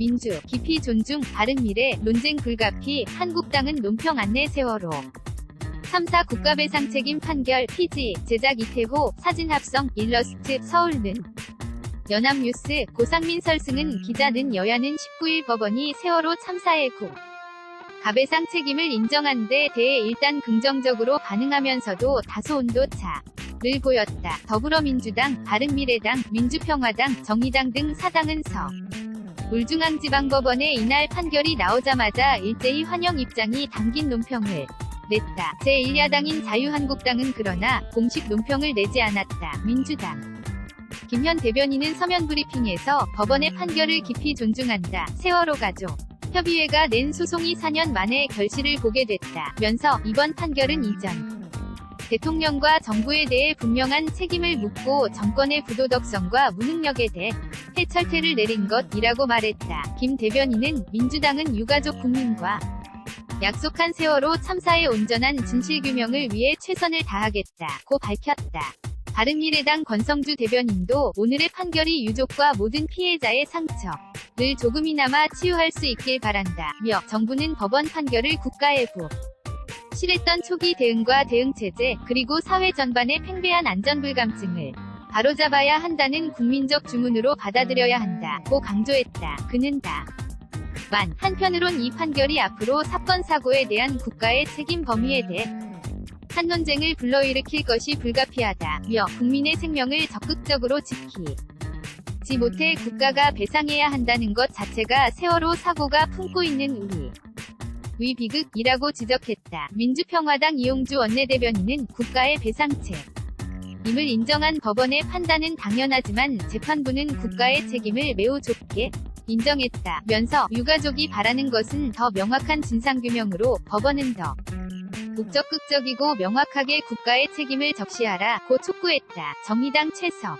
민주, 깊이 존중, 바른미래, 논쟁 불가피, 한국당은 논평 안내 세월호. 3사 국가배상 책임 판결, 피지, 제작 이태호, 사진 합성, 일러스트, 서울는 연합뉴스, 고상민 설승은 기자는 여야는 19일 법원이 세월호 참사의 구. 가배상 책임을 인정한 데 대해 일단 긍정적으로 반응하면서도 다소 온도차 를 보였다. 더불어민주당, 바른미래당, 민주평화당, 정의당 등 사당은 서. 울중앙지방법원의 이날 판결이 나오자마자 일제히 환영 입장이 담긴 논평을 냈다. 제1야당인 자유한국당은 그러나 공식 논평을 내지 않았다. 민주당 김현 대변인은 서면 브리핑에서 법원의 판결을 깊이 존중한다. 세월호 가족 협의회가 낸 소송이 4년 만에 결실을 보게 됐다. 면서 이번 판결은 이전 대통령과 정부에 대해 분명한 책임을 묻고 정권의 부도덕성과 무능력에 대해 해철퇴를 내린 것이라고 말했다. 김 대변인은 민주당은 유가족 국민과 약속한 세월호 참사의 온전한 진실규명을 위해 최선을 다하겠다고 밝혔다. 바른미래당 권성주 대변인도 오늘의 판결이 유족과 모든 피해자의 상처를 조금이나마 치유할 수 있길 바란다 며 정부는 법원 판결을 국가에 부 실했던 초기 대응과 대응체제 그리고 사회 전반의 팽배한 안전불감증을 바로잡아야 한다는 국민적 주문으로 받아들여야 한다고 강조했다. 그는 다. 만 한편으론 이 판결이 앞으로 사건 사고에 대한 국가의 책임 범위에 대해 한 논쟁을 불러일으킬 것이 불가피하다며 국민의 생명을 적극적으로 지키지 못해 국가가 배상해야 한다는 것 자체가 세월호 사고가 품고 있는 우리 위 비극이라고 지적했다. 민주평화당 이용주 원내대변인은 국가의 배상책 임을 인정한 법원의 판단은 당연하지만 재판부는 국가의 책임을 매우 좁게 인정했다. 면서 유가족이 바라는 것은 더 명확한 진상규명으로 법원은 더 목적극적이고 명확하게 국가의 책임을 적시하라고 촉구했다. 정의당 최석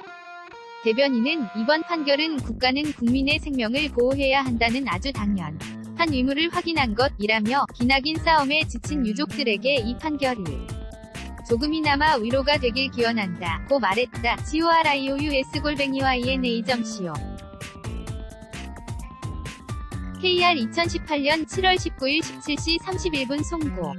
대변인은 이번 판결은 국가는 국민의 생명을 보호해야 한다는 아주 당연 한 의무를 확인한 것이라며 기나긴 싸움에 지친 유족들에게 이 판결이 조금이나마 위로가 되길 기원한다 고 말했다. GORIOUS골뱅이와 ENA.co KR 2018년 7월 19일 17시 31분 송고